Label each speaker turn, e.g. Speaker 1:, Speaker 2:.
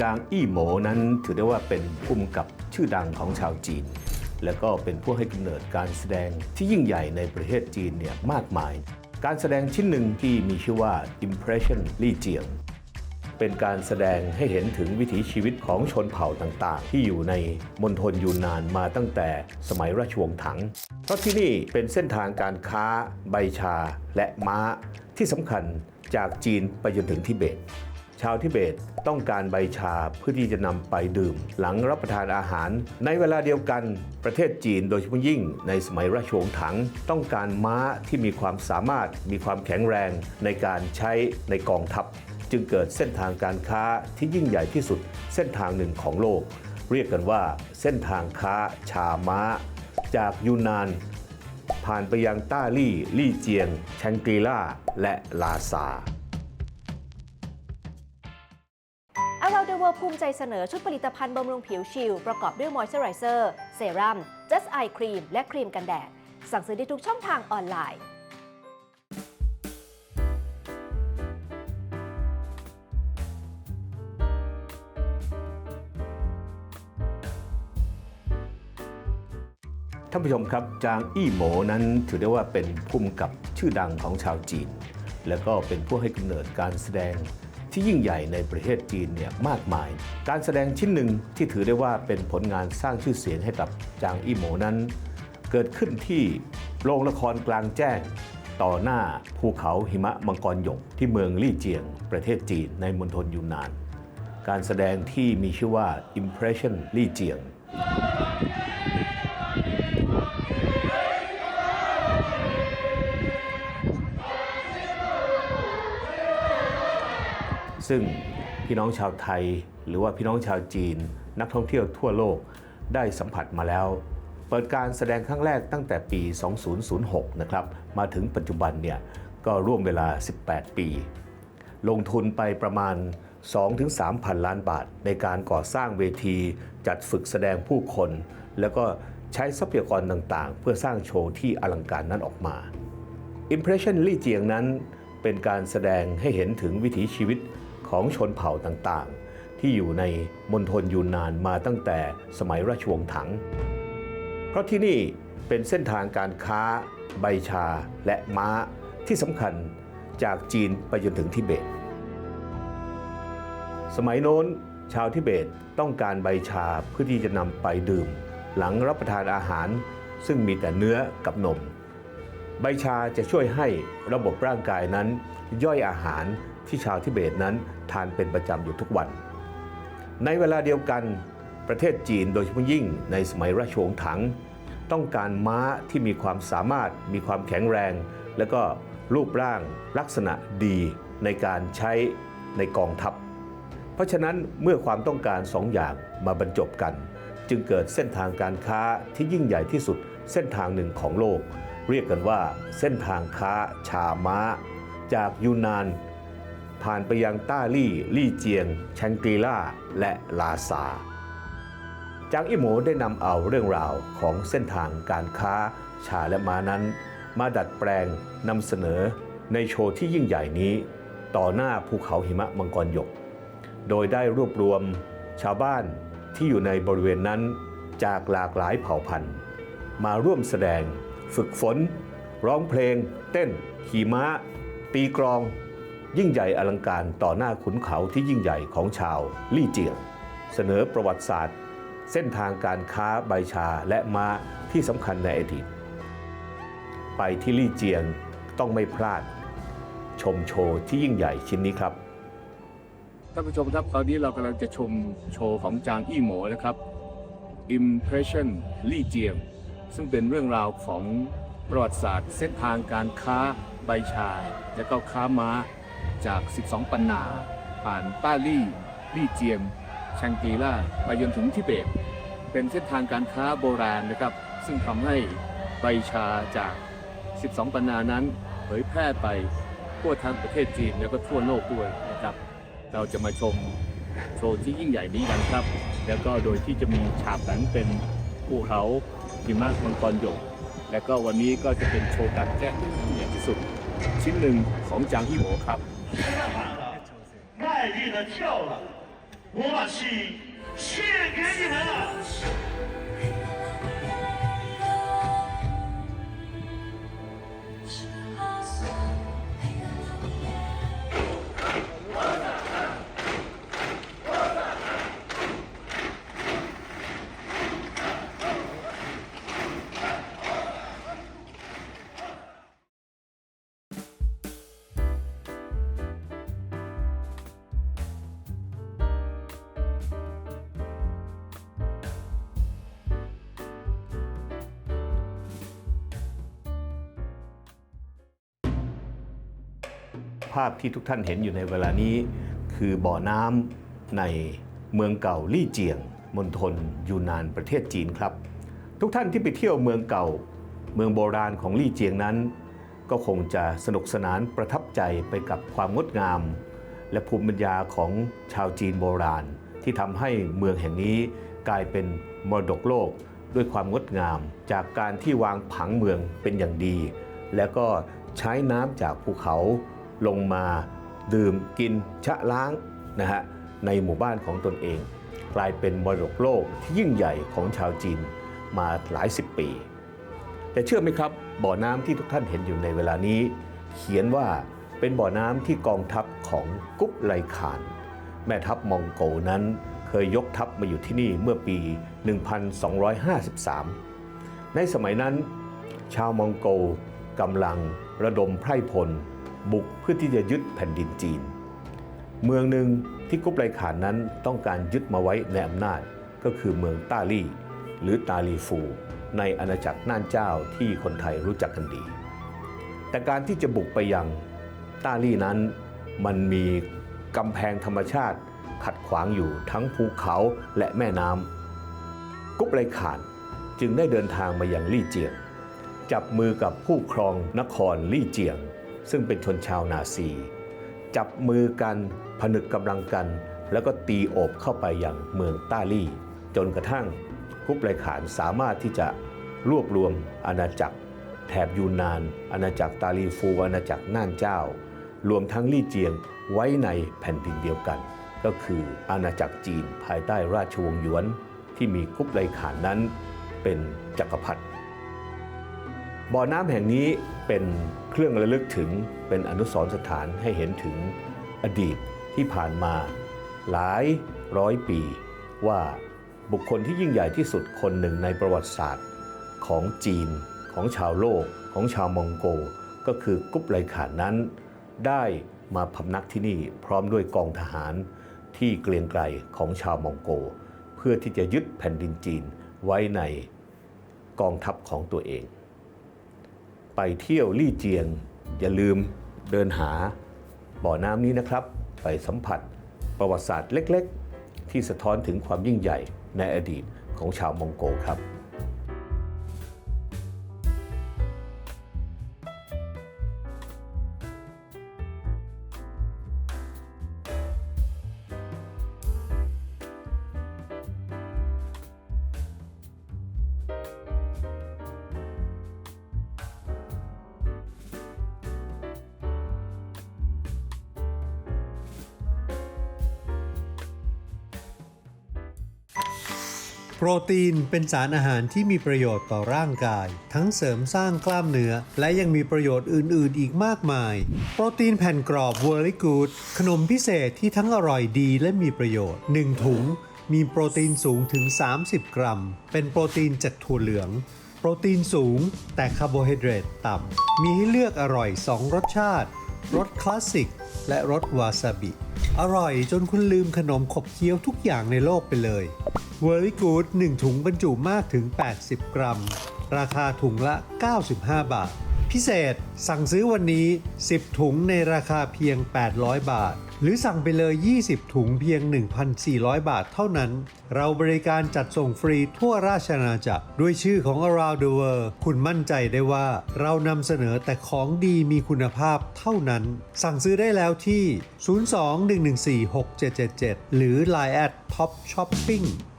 Speaker 1: จางอี้โหมนั้นถือได้ว่าเป็นผู้กำกับชื่อดังของชาวจีน และก็เป็นผู้ให้กำเนิดการแสดงที่ยิ่งใหญ่ในประเทศจีนเนี่ยมากมาย การแสดงชิ้นหนึ่งที่มีชื่อว่า Impression ลี่เจียง เป็นการแสดงให้เห็นถึงวิถีชีวิตของชนเผ่าต่างๆ ที่อยู่ในมณฑลยูนนานมาตั้งแต่สมัยราชวงศ์ถัง เพราะที่นี่เป็นเส้นทางการค้า ใบชาและม้าที่สำคัญจากจีนไปจนถึงทิเบต ชาวทิเบตต้องการใบชาเพื่อที่จะนำไปดื่ม หลังรับประทานอาหาร ในเวลาเดียวกันประเทศจีนโดยเฉพาะยิ่ง ในสมัยราชวงศ์ถัง ต้องการม้าที่มีความสามารถมีความแข็งแรงในการใช้ในกองทัพ จึงเกิดเส้นทางการค้าที่ยิ่งใหญ่ที่สุด เส้นทางหนึ่งของโลก เรียกกันว่าเส้นทางค้าชาม้า จากยูนนานผ่านไปยังต้าลี่ ลี่เจียงแชงกรีล่า และลาซา
Speaker 2: เวอร์ภูมิใจเสนอชุดผลิตภัณฑ์บำรุงผิวชิลประกอบด้วยมอยส์เจอไรเซอร์เซรั่ม Just Eye Cream และครีมกันแดด สั่งซื้อได้ทุกช่องทางออนไลน์
Speaker 1: ท่านผู้ชมครับจางอี้โหมนั้นถือได้ว่าเป็นผู้กำกับชื่อดังของชาวจีน และก็เป็นผู้ให้กำเนิดการแสดง ที่ยิ่งใหญ่ในประเทศจีนเนี่ยมากมาย การแสดงชิ้นหนึ่งที่ถือได้ว่าเป็นผลงานสร้างชื่อเสียงให้กับจางอี้หมนั้น เกิดขึ้นที่โรงละครกลางแจ้ง ต่อหน้าภูเขาหิมะมังกรหยกที่เมืองลี่เจียง ประเทศจีนในมณฑลยูนนาน การแสดงที่มีชื่อว่า Impression ลี่เจียง ซึ่งพี่น้องชาวไทย หรือว่าพี่น้องชาวจีน นักท่องเที่ยวทั่วโลกได้สัมผัสมาแล้ว เปิดการแสดงครั้งแรกตั้งแต่ปี 2006 นะครับ มาถึงปัจจุบันเนี่ยก็ร่วมเวลา 18 ปี ลงทุนไปประมาณ 2-3 พันล้านบาท ในการก่อสร้างเวที จัดฝึกแสดงผู้คน แล้วก็ใช้ทรัพยากรต่างๆ เพื่อสร้างโชว์ที่อลังการนั้นออกมา Impression ลี่เจียงนั้นเป็นการแสดงให้เห็นถึงวิถีชีวิต ของชนเผ่าต่างๆ ที่อยู่ในมณฑลยูนนานมาตั้งแต่สมัยราชวงศ์ถัง เพราะที่นี่เป็นเส้นทางการค้า ใบชาและม้าที่สำคัญจากจีนไปจนถึงทิเบต สมัยโน้นชาวทิเบตต้องการใบชาเพื่อที่จะนำไปดื่ม หลังรับประทานอาหาร ซึ่งมีแต่เนื้อกับนม ใบชาจะช่วยให้ระบบร่างกายนั้นย่อยอาหาร ที่ชาวทิเบตนั้นทานเป็นประจำอยู่ทุกวัน ในเวลาเดียวกัน ประเทศจีนโดยเฉพาะยิ่งในสมัยราชวงศ์ถัง ต้องการม้าที่มีความสามารถ มีความแข็งแรง และก็รูปร่างลักษณะดีในการใช้ในกองทัพ เพราะฉะนั้นเมื่อความต้องการสองอย่างมาบรรจบกัน จึงเกิดเส้นทางการค้าที่ยิ่งใหญ่ที่สุดเส้นทางหนึ่งของโลก เรียกกันว่าเส้นทางค้าชาม้า จากยูนนาน ผ่านไปยังต้าลี่ ลี่เจียงแชงกรีล่า และลาซาจางอิโหมได้นำเอาเรื่องราวของเส้นทางการค้าชาและม้านั้น มาดัดแปลงนำเสนอในโชว์ที่ยิ่งใหญ่นี้ ต่อหน้าภูเขาหิมะมังกรหยก โดยได้รวบรวมชาวบ้านที่อยู่ในบริเวณนั้นจากหลากหลายเผ่าพันธุ์ มาร่วมแสดง ฝึกฝน ร้องเพลง เต้น ขี่ม้า ตีกลอง ยิ่งใหญ่อลังการต่อหน้าขุนเขาที่ยิ่งใหญ่ของชาวลี่เจียง เสนอประวัติศาสตร์ เส้นทางการค้าใบชาและม้าที่สำคัญในอดีต ไปที่ลี่เจียงต้องไม่พลาด ชมโชว์ที่ยิ่งใหญ่ชิ้นนี้ครับ
Speaker 3: ท่านผู้ชมครับตอนนี้เรากำลังจะชมโชว์ของจางอี้หมอนะครับ Impression ลี่เจียง ซึ่งเป็นเรื่องราวของประวัติศาสตร์ เส้นทางการค้าใบชา และก็ค้าม้า จาก 12 ปันนา ผ่านต้าลี่ลี่เจียงชังกีล่าไปจนถึงทิเบต เป็นเส้นทางการค้าโบราณนะครับ ซึ่งทำให้ใบชาจาก 12 ปันนานั้นเผยแพร่ไปทั่วทั้งประเทศจีนแล้วก็ทั่วโลกด้วยนะครับ เราจะมาชมโชว์ที่ยิ่งใหญ่นี้กันครับ แล้วก็โดยที่จะมีฉากหนังเป็นภูเขาหิมะมังกรหยก และก็วันนี้ก็จะเป็นโชว์กลารแจ้งที่ยิ่งใหญ่ที่สุด ชิ้นหนึ่งของจางฮีโหมครับ
Speaker 4: 卖力的跳了， 我把戏献给你们了。
Speaker 1: ภาพที่ทุกท่านเห็นอยู่ในเวลานี้ คือบ่อน้ำในเมืองเก่าลี่เจียงมณฑลยูนานประเทศจีนครับ ทุกท่านที่ไปเที่ยวเมืองเก่า เมืองโบราณของลี่เจียงนั้น ก็คงจะสนุกสนานประทับใจไปกับความงดงาม และภูมิปัญญาของชาวจีนโบราณ ที่ทำให้เมืองแห่งนี้กลายเป็นมรดกโลกด้วยความงดงาม จากการที่วางผังเมืองเป็นอย่างดี แล้วก็ใช้น้ำจากภูเขา ลงมาดื่มกินชะล้างนะฮะในหมู่บ้านของตนเอง กลายเป็นมรดกโลกที่ยิ่งใหญ่ของชาวจีนมาหลายสิบปี แต่เชื่อไหมครับบ่อน้ำที่ทุกท่านเห็นอยู่ในเวลานี้ เขียนว่าเป็นบ่อน้ำที่กองทัพของกุ๊บไลขาน แม่ทัพมองโกนั้นเคยยกทัพมาอยู่ที่นี่เมื่อปี 1253 ในสมัยนั้น ชาวมองโกกำลังระดมไพร่พล บุกเพื่อที่จะยึดแผ่นดินจีน เมืองหนึ่งที่กุ๊บไลขานนั้นต้องการยึดมาไว้ในอำนาจก็คือเมืองต้าลี่ หรือตาลีฟู ในอาณาจักรน่านเจ้าที่คนไทยรู้จักกันดี แต่การที่จะบุกไปยังต้าลี่นั้นมันมีกำแพงธรรมชาติขัดขวางอยู่ทั้งภูเขาและแม่น้ำกุ๊บไลขานจึงได้เดินทางมายังลี่เจียง จับมือกับผู้ครองนครลี่เจียง ซึ่งเป็นชนชาวนาซี จับมือกันผนึกกำลังกัน แล้วก็ตีโอบเข้าไปยังเมืองต้าลี่ จนกระทั่งกุ๊บไลขานสามารถที่จะรวบรวมอาณาจักร แถบยูนนาน อาณาจักรตาลีฟูอาณาจักรน่านเจ้า รวมทั้งลี่เจียงไว้ในแผ่นดินเดียวกัน ก็คืออาณาจักรจีนภายใต้ราชวงศ์หยวน ที่มีกุ๊บไลขานนั้นเป็นจักรพรรดิบ่อน้ำแห่งนี้เป็น เครื่องระลึกถึงเป็นอนุสรณ์สถานให้เห็นถึงอดีตที่ผ่านมาหลายร้อยปี ว่าบุคคลที่ยิ่งใหญ่ที่สุดคนหนึ่งในประวัติศาสตร์ของจีน ของชาวโลก ของชาวมองโก ก็คือกุ๊บไลขานนั้น ได้มาพำนักที่นี่พร้อมด้วยกองทหารที่เกรียงไกรของชาวมองโก เพื่อที่จะยึดแผ่นดินจีนไว้ในกองทัพของตัวเอง ไปเที่ยวลี่เจียง อย่าลืมเดินหาบ่อน้ำนี้นะครับ ไปสัมผัสประวัติศาสตร์เล็กๆ ที่สะท้อนถึงความยิ่งใหญ่ในอดีตของชาวมองโกครับ
Speaker 5: โปรตีนเป็นสารอาหารที่มีประโยชน์ต่อร่างกาย ทั้งเสริมสร้างกล้ามเนื้อ และยังมีประโยชน์อื่น ๆ อีกมากมาย โปรตีนแผ่นกรอบ v e r y Good ขนมพิเศษที่ทั้งอร่อยดีและมีประโยชน์ 1 ถุง มีโปรตีนสูงถึง 30 กรัม เป็นโปรตีนจากถั่วเหลือง โปรตีนสูง แต่คาร์โบไฮเดรตต่ำ มีให้เลือกอร่อย 2 รสชาติ รสคลาสสิก และรสวาซาบิ อร่อยจนคุณลืมขนมขบเคี้ยวทุกอย่างในโลกไปเลย w e r y Good 1ถุงบรรจุมากถึง 80 กรัม ราคาถุงละ 95 บาท พิเศษสั่งซื้อวันนี้ 10 ถุงในราคาเพียง 800 บาท หรือสั่งไปเลย 20 ถุงเพียง 1,400 บาทเท่านั้น เราบริการจัดส่งฟรีทั่วราชอาณาจักร ด้วยชื่อของ Around the World คุณมั่นใจได้ว่า เรานำเสนอแต่ของดีมีคุณภาพเท่านั้น สั่งซื้อได้แล้วที่ 02-114-6777 หรือ Line at Top Shopping